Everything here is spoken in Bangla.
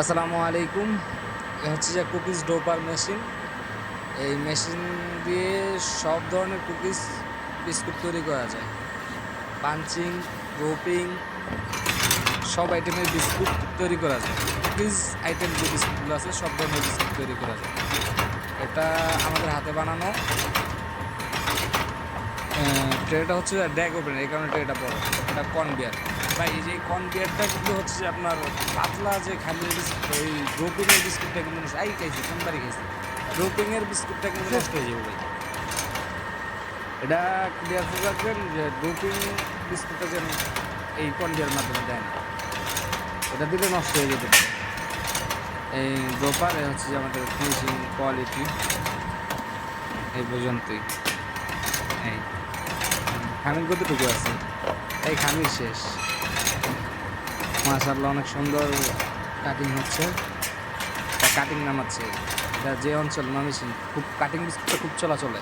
আসসালামু আলাইকুম। হচ্ছে যে কুকিজ ডোপার মেশিন। এই মেশিন দিয়ে সব ধরনের কুকিজ বিস্কুট তৈরি করা যায়। পাঞ্চিং, রোপিং, সব আইটেমের বিস্কুট তৈরি করা যায়। কুকিজ আইটেম যে বিস্কুটগুলো আছে, সব ধরনের বিস্কুট তৈরি করা যায়। এটা আমাদের হাতে বানানো। ট্রেটা হচ্ছে ড্যাগ ওপেন এই কারণে ট্রেটা বড়। এটা কনবিয়ার ভাই, এই যে কনবিয়ারটা কিন্তু হচ্ছে যে আপনার পাতলা যে খালি বিস্কুট ওই রোপিংয়ের বিস্কুটটা কিন্তু আই খাইছি কোনবারই খাইছি। রোপিংয়ের বিস্কুটটা কিন্তু নষ্ট হয়ে যাবে ভাই। এটা ক্লিয়ার করে রাখবেন যে রোপিং বিস্কুটটা যেন এই কনবিয়ার মাধ্যমে দেয় না এটা দিলে নষ্ট হয়ে যেতে পারে। এই ডোপার হচ্ছে যে আমাদের ফিনিশিং কোয়ালিটি এই পর্যন্তই। এই, খামির কতটুকু আছে? এই খামির শেষ। মাশাল্লাহ অনেক সুন্দর কাটিং হচ্ছে। কাটিং নামাচ্ছে। এটা যে অঞ্চল মানুষ খুব কাটিং খুব চলাচলে।